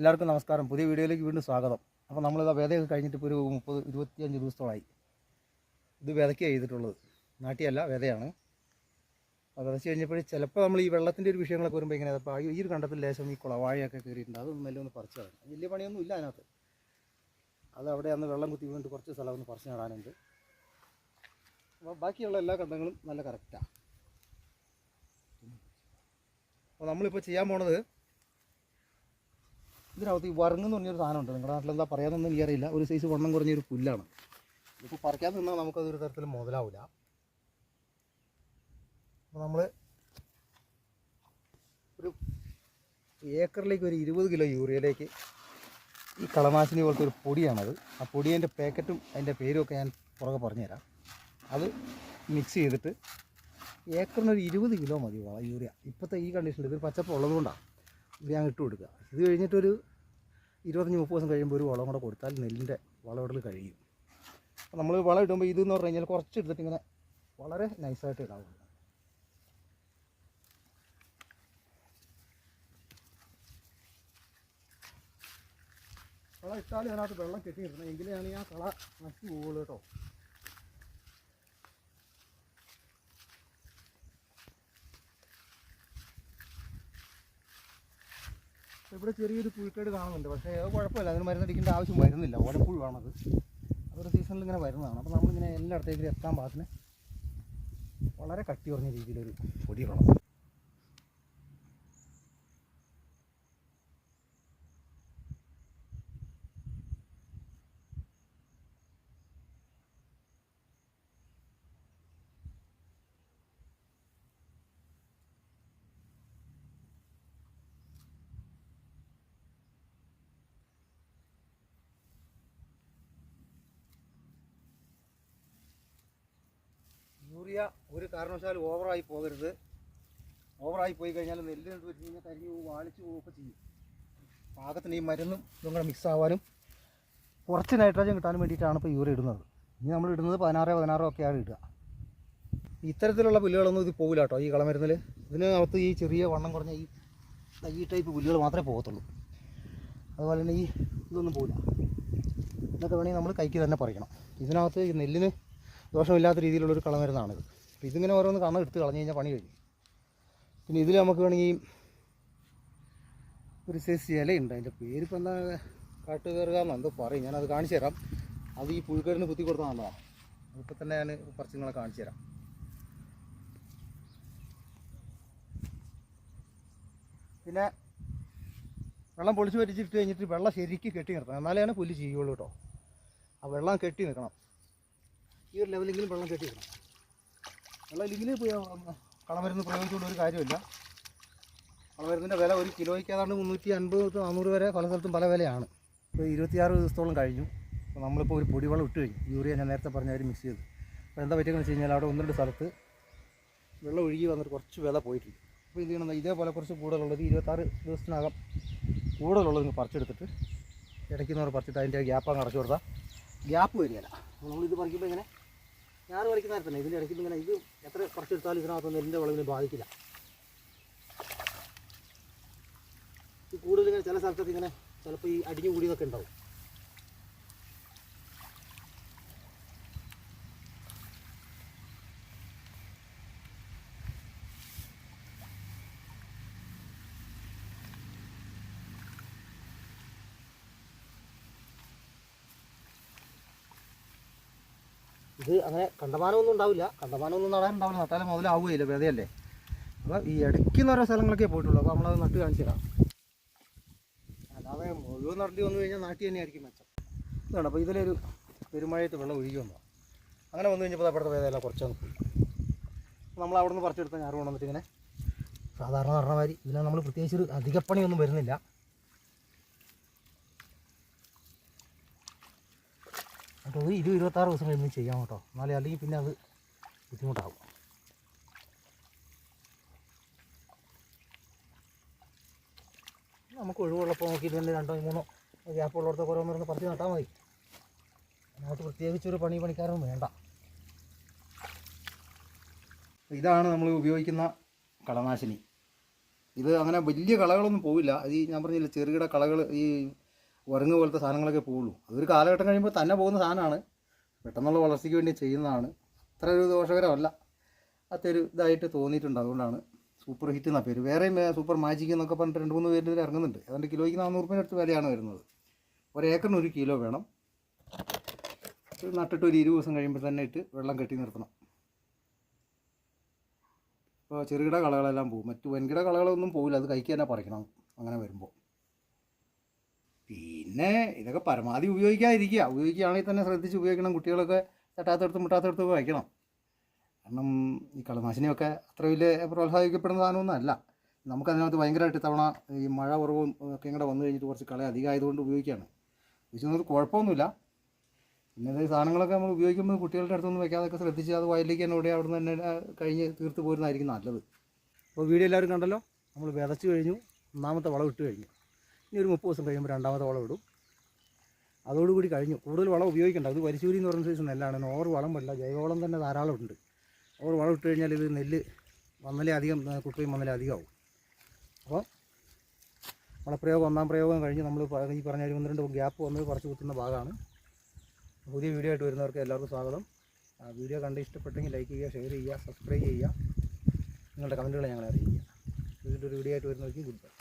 എല്ലാവർക്കും നമസ്കാരം. പുതിയ വീഡിയോയിലേക്ക് വീണ്ടും സ്വാഗതം. അപ്പോൾ നമ്മളിതാ വിതയൊക്കെ കഴിഞ്ഞിട്ട് ഇപ്പോൾ ഒരു മുപ്പത് ഇരുപത്തിയഞ്ച് ദിവസത്തോളായി. ഇത് വിതയ്ക്കാണ് ചെയ്തിട്ടുള്ളത്. നാട്ടിയല്ല വിതയാണ് അപ്പോൾ വിതച്ച് കഴിഞ്ഞപ്പോൾ ചിലപ്പോൾ നമ്മൾ ഈ വെള്ളത്തിന്റെ ഒരു വിഷയങ്ങളൊക്കെ വരുമ്പോൾ ഇങ്ങനെ അപ്പോൾ ഈ ഒരു കണ്ടത്തിൽ ലേശം ഈ കുളവാഴയൊക്കെ കയറിയിട്ടുണ്ട്. അതൊന്നും മെല്ലെ ഒന്ന് പറിച്ചു വലിയ പണിയൊന്നും ഇല്ല അതിനകത്ത്. അത് അവിടെ അന്ന് വെള്ളം കുത്തി വീണിട്ട് കുറച്ച് സ്ഥലം ഒന്ന് പറിച്ച് നടാനുണ്ട്. അപ്പോൾ ബാക്കിയുള്ള എല്ലാ കണ്ടങ്ങളും നല്ല കറക്റ്റാണ് അപ്പോൾ നമ്മളിപ്പോൾ ചെയ്യാൻ പോണത് ഇതിനകത്ത് ഈ വറങ്ങ് എന്ന് പറഞ്ഞൊരു സാധനമുണ്ട്. നിങ്ങളുടെ നാട്ടിൽ എന്താ പറയാമെന്നൊന്നും എനിക്കറിയില്ല. ഒരു സൈസ് വണ്ണം കുറഞ്ഞൊരു പുല്ലാണ്. ഇപ്പോൾ പറിക്കാൻ നിന്നാൽ നമുക്കതൊരു തരത്തിൽ മുതലാവില്ല അപ്പോൾ നമ്മൾ ഒരു ഏക്കറിലേക്ക് ഒരു ഇരുപത് കിലോ യൂറിയയിലേക്ക് ഈ കളനാശിനി പോലത്തെ ഒരു പൊടിയാണത്. ആ പൊടിയതിന്റെ പാക്കറ്റും അതിന്റെ പേരും ഒക്കെ ഞാൻ പുറകെ പറഞ്ഞുതരാം. അത് മിക്സ് ചെയ്തിട്ട് ഏക്കറിന് ഒരു ഇരുപത് കിലോ മതി യൂറിയ? ഇപ്പോഴത്തെ ഈ കണ്ടീഷനിൽ ഇതൊരു പച്ചപ്പ് ഉള്ളതുകൊണ്ടാണ് ഇത് ഞാൻ ഇട്ട് കൊടുക്കുക ഇത് കഴിഞ്ഞിട്ടൊരു ഇരുപത്തഞ്ച് മുപ്പത് ദിവസം കഴിയുമ്പോൾ ഒരു വളം കൂടെ കൊടുത്താൽ നെല്ലിന്റെ വളമിടൽ കഴിയും. അപ്പോൾ നമ്മൾ വളം ഇടുമ്പോൾ ഇതെന്ന് പറഞ്ഞു കഴിഞ്ഞാൽ കുറച്ച് എടുത്തിട്ട് ഇങ്ങനെ വളരെ നൈസായിട്ട് ഇടാവുള്ളൂ കള ഇട്ടാലും അതിനകത്ത് വെള്ളം കെട്ടി നിർത്തണം എങ്കിലാണ് ആ കള നശിച്ചു പോകുള്ളൂ കേട്ടോ. ഇവിടെ ചെറിയൊരു പുഴുക്കേട് കാണുന്നുണ്ട്. പക്ഷേ അത് കുഴപ്പമില്ല. അതിന് മരുന്നടിക്കേണ്ട ആവശ്യം വരുന്നില്ല. ഓലപ്പുഴുവാണത് അതൊരു സീസണിൽ ഇങ്ങനെ വരുന്നതാണ്. അപ്പോൾ നമ്മളിങ്ങനെ എല്ലായിടത്തേക്കും എത്താൻ പാകത്തിന് വളരെ കട്ടി കുറഞ്ഞ രീതിയിലൊരു പൊടി ഒരു കാരണവശാലും ഓവറായി പോകരുത്. ഓവറായി പോയി കഴിഞ്ഞാൽ നെല്ല് എടുത്ത് വെച്ച് കഴിഞ്ഞാൽ കരിഞ്ഞു വാളിച്ച് പോവുകയൊക്കെ ചെയ്യും. പാകത്തിന് ഈ മരുന്നും ഇതും മിക്സ് ആവാനും കുറച്ച് നൈട്രജൻ കിട്ടാനും വേണ്ടിയിട്ടാണ് ഇപ്പോൾ യൂറി ഇടുന്നത്. ഇനി നമ്മൾ ഇടുന്നത് പതിനാറ് പതിനാറോ ഒക്കെയാണ് ഇടുക. ഇത്തരത്തിലുള്ള പുല്ലുകളൊന്നും ഇത് പോകില്ല കേട്ടോ ഈ കളമരുന്നിൽ ഇതിനകത്ത് ഈ ചെറിയ വണ്ണം കുറഞ്ഞ ഈ ഈ ടൈപ്പ് പുല്ലുകൾ മാത്രമേ പോകത്തുള്ളൂ. അതുപോലെ തന്നെ ഈ ഇതൊന്നും പോകില്ല ഇതൊക്കെ വേണമെങ്കിൽ നമ്മൾ കൈക്ക് തന്നെ പറിക്കണം. ഇതിനകത്ത് ഈ നെല്ലിന് ദോഷമില്ലാത്ത രീതിയിലുള്ളൊരു കളമരുന്നാണിത് അപ്പോൾ ഇതിങ്ങനെ ഓരോന്ന് കണ്ണ് എടുത്ത് കളഞ്ഞു കഴിഞ്ഞാൽ പണി കഴിഞ്ഞു പിന്നെ ഇതിൽ നമുക്ക് വേണമെങ്കിൽ ഒരു സൈസ് ഇലയുണ്ട് അതിന്റെ പേരിപ്പോൾ എന്താ കാട്ടുകയറുകാരെന്നോ എന്തോ പറയും. ഞാനത് കാണിച്ചു തരാം. അത് ഈ പുഴുക്കേടിന് കുത്തി കൊടുത്താൽ നല്ലതാണ് ഇപ്പം തന്നെ ഞാൻ കുറച്ച് നിങ്ങളെ കാണിച്ചു തരാം. പിന്നെ വെള്ളം പൊളിച്ച് വരിച്ചിട്ട് കഴിഞ്ഞിട്ട് വെള്ളം ശരിക്ക് കെട്ടി നിർത്തണം. എന്നാലേ പുല്ല് ചെയ്യുള്ളൂ കേട്ടോ ആ വെള്ളം കെട്ടി നിൽക്കണം ഈ ഒരു ലെവലെങ്കിലും വെള്ളം കെട്ടി വെക്കണം വെള്ളം ഇല്ലെങ്കിൽ കളമരുന്ന് പ്രയോഗിച്ചുകൊണ്ട് ഒരു കാര്യമില്ല. കളമരുന്നിന്റെ വില ഒരു കിലോയ്ക്ക് ഏതാണ്ട് മുന്നൂറ്റി അൻപത് നാനൂറ് വരെ പല സ്ഥലത്തും പല വിലയാണ്. ഇപ്പോൾ ഇരുപത്തിയാറ് ദിവസത്തോളം കഴിഞ്ഞു. അപ്പോൾ നമ്മളിപ്പോൾ ഒരു പൊടിവെള്ളം ഇട്ട് കഴിഞ്ഞു. യൂറിയ ഞാൻ നേരത്തെ പറഞ്ഞ അവർ മിക്സ് ചെയ്ത്. അപ്പോൾ എന്താ പറ്റിയെന്ന് വെച്ച് കഴിഞ്ഞാൽ അവിടെ ഒന്ന് രണ്ട് സ്ഥലത്ത് വെള്ളം ഒഴുകി വന്നിട്ട് കുറച്ച് വില പോയിട്ടുണ്ട്. അപ്പോൾ ഇത് ഇതേപോലെ കുറച്ച് കൂടുതലുള്ളത് ഇരുപത്താറ് ദിവസത്തിനകം കൂടുതലുള്ളത് നിങ്ങൾ പറിച്ചെടുത്തിട്ട് ഇടയ്ക്കുന്നവർ പറിച്ചിട്ട് അതിന്റെ ഗ്യാപ്പ് അങ്ങ് അടച്ചു കൊടുത്താൽ ഗ്യാപ്പ് വരികയില്ല. നമ്മളിത് പറിക്കുമ്പോൾ ഇങ്ങനെ ഞാൻ വലിക്കുന്ന നേരത്തെ തന്നെ ഇതിന്റെ ഇടയ്ക്ക് ഇങ്ങനെ ഇത് എത്ര കുറച്ചെടുത്താലും ഇതിനകത്ത് നെല്ലിന്റെ വിളവിനെ ബാധിക്കില്ല. ഈ കൂടുതൽ ഇങ്ങനെ ചില സ്ഥലത്തൊക്കെ ഇങ്ങനെ ചിലപ്പോൾ ഈ അടിഞ്ഞു കൂടിയതൊക്കെ ഉണ്ടാവും. ഇത് അങ്ങനെ കണ്ടമാനമൊന്നും ഉണ്ടാവില്ല. കണ്ടമാനമൊന്നും നടാൻ ഉണ്ടാവില്ല. നട്ടാലും മുതലാവുകയില്ല. വെതയല്ലേ അപ്പോൾ ഈ ഇടയ്ക്ക് എന്ന് ഓരോ സ്ഥലങ്ങളൊക്കെ പോയിട്ടുള്ളൂ. അപ്പോൾ നമ്മളത് നട്ട് കാണിച്ചു തരാം. അല്ലാതെ മുഴുവൻ നടത്തി വന്നു കഴിഞ്ഞാൽ നാട്ടിൽ തന്നെയായിരിക്കും മെച്ചം. ഇതാണ് അപ്പോൾ ഇതിലൊരു പെരുമഴയത്ത് വെള്ളം ഒഴുകി വന്നു. അങ്ങനെ വന്നു കഴിഞ്ഞപ്പോൾ അവിടുത്തെ വേദന കുറച്ചൊന്ന് പോയി. നമ്മൾ അവിടെ നിന്ന് പറിച്ചെടുത്ത ഞാറ് കൊണ്ടുവന്നിട്ട് ഇങ്ങനെ സാധാരണ പറഞ്ഞ മാതിരി ഇതിനെ നമ്മൾ പ്രത്യേകിച്ച് ഒരു അധികപ്പണിയൊന്നും വരുന്നില്ല. അപ്പോൾ ഇത് ഇരുപത് ഇരുപത്താറ് ദിവസം കഴിയുമ്പോൾ ചെയ്യാം കേട്ടോ. എന്നാലേ അല്ലെങ്കിൽ പിന്നെ അത് ബുദ്ധിമുട്ടാകും നമുക്ക് ഒഴിവുള്ളപ്പോൾ നോക്കിയിട്ട് തന്നെ രണ്ടോ മൂന്നോ ഗ്യാപ്പ് ഉള്ളിടത്തൊക്കെ ഓരോന്നോരോന്ന് പറിച്ച് നട്ടാൽ മതി. അതിനകത്ത് പ്രത്യേകിച്ചൊരു പണി പണിക്കാരൊന്നും വേണ്ട. ഇതാണ് നമ്മൾ ഉപയോഗിക്കുന്ന കളനാശിനി ഇത് അങ്ങനെ വലിയ കളകളൊന്നും പോവില്ല. അത് ഞാൻ പറഞ്ഞില്ല ചെറുകിട കളകൾ ഈ ഉരങ്ങ് പോലത്തെ സാധനങ്ങളൊക്കെ പോവുള്ളൂ. അതൊരു കാലഘട്ടം കഴിയുമ്പോൾ തന്നെ പോകുന്ന സാധനമാണ്. പെട്ടെന്നുള്ള വളർച്ചയ്ക്ക് വേണ്ടി ചെയ്യുന്നതാണ്. അത്ര ഒരു ദോഷകരമല്ല. അത്തൊരു ഇതായിട്ട് തോന്നിയിട്ടുണ്ട്. അതുകൊണ്ടാണ് സൂപ്പർ ഹിറ്റ് എന്ന പേര്. വേറെയും സൂപ്പർ മാജിക് എന്നൊക്കെ പറഞ്ഞിട്ട് രണ്ട് മൂന്ന് ഇതിൽ ഇറങ്ങുന്നുണ്ട്. അതുകൊണ്ട് കിലോയ്ക്ക് നാനൂറ് രൂപയുടെ അടുത്ത് വിലയാണ് വരുന്നത്. ഒരേക്കറിന് ഒരു കിലോ വേണം. നട്ടിട്ട് ഒരു ഇരുപത് ദിവസം കഴിയുമ്പോൾ തന്നെ ഇട്ട് വെള്ളം കെട്ടി നിർത്തണം. ഇപ്പോൾ ചെറുകിട കളകളെല്ലാം പോകും മറ്റു വൻകിട കളകളൊന്നും പോകില്ല അത് കഴിക്കാൻ തന്നെ പറിക്കണം. അങ്ങനെ വരുമ്പോൾ. പിന്നെ ഇതൊക്കെ പരമാവധി ഉപയോഗിക്കാതിരിക്കുക. ഉപയോഗിക്കുകയാണെങ്കിൽ തന്നെ ശ്രദ്ധിച്ച് ഉപയോഗിക്കണം. കുട്ടികളൊക്കെ തട്ടാത്തടുത്തും മുട്ടാത്തടുത്തൊക്കെ വയ്ക്കണം. കാരണം ഈ കളനാശിനിയൊക്കെ അത്ര വലിയ പ്രോത്സാഹിക്കപ്പെടുന്ന സാധനമൊന്നും അല്ല. നമുക്കതിനകത്ത് ഭയങ്കരമായിട്ട് തവണ ഈ മഴ കുറവും ഒക്കെ ഇങ്ങോട്ട് വന്നു കഴിഞ്ഞിട്ട് കുറച്ച് കള അധികമായതുകൊണ്ട് ഉപയോഗിക്കുകയാണ്. ഉപയോഗിക്കുന്നത് കുഴപ്പമൊന്നുമില്ല. ഈ സാധനങ്ങളൊക്കെ നമ്മൾ ഉപയോഗിക്കുമ്പോൾ കുട്ടികളുടെ അടുത്തൊന്നും വെക്കാതൊക്കെ ശ്രദ്ധിച്ച് അത് വയലിലേക്ക് തന്നെ ഇവിടെ അവിടെ തന്നെ കഴിഞ്ഞ് തീർത്ത് പോരുന്നതായിരിക്കും നല്ലത്. അപ്പോൾ വീഡിയോ എല്ലാവരും കണ്ടല്ലോ? നമ്മൾ വിതച്ച് കഴിഞ്ഞു. ഒന്നാമത്തെ വളം ഇട്ട് കഴിഞ്ഞു. ഇനി ഒരു മുപ്പത് ദിവസം കഴിയുമ്പോൾ രണ്ടാമത്തെ വളം ഇടും. അതോടുകൂടി കഴിഞ്ഞു. കൂടുതൽ വളം ഉപയോഗിക്കേണ്ട. അത് പരിശൂരി എന്ന് പറയുന്ന സൈസ് നെല്ലാണ്. ഓവർ വളം പറ്റില്ല ജൈവവളം തന്നെ ധാരാളം ഉണ്ട്. ഓവർ വളം ഇട്ട് കഴിഞ്ഞാൽ ഇത് നെല്ല് വന്നലേ അധികം ആ, വന്നലേ അധികമാവും. അപ്പോൾ വളപ്രയോഗം ഒന്നാം പ്രയോഗം കഴിഞ്ഞ് നമ്മൾ ഈ പറഞ്ഞ ഒരു ഒന്ന് രണ്ട് ഗ്യാപ്പ് വന്ന് കുറച്ച് കുത്തുന്ന ഭാഗമാണ്. പുതിയ വീഡിയോ ആയിട്ട് വരുന്നവർക്ക് എല്ലാവർക്കും സ്വാഗതം. വീഡിയോ കണ്ട് ഇഷ്ടപ്പെട്ടെങ്കിൽ ലൈക്ക് ചെയ്യുക ഷെയർ ചെയ്യുക സബ്സ്ക്രൈബ് ചെയ്യുക. നിങ്ങളുടെ കമന്റുകൾ ഞങ്ങളെ അറിയിക്കുക. ഒരു വീഡിയോ ആയിട്ട് വരുന്നവർക്ക് ഗുഡ് ബൈ.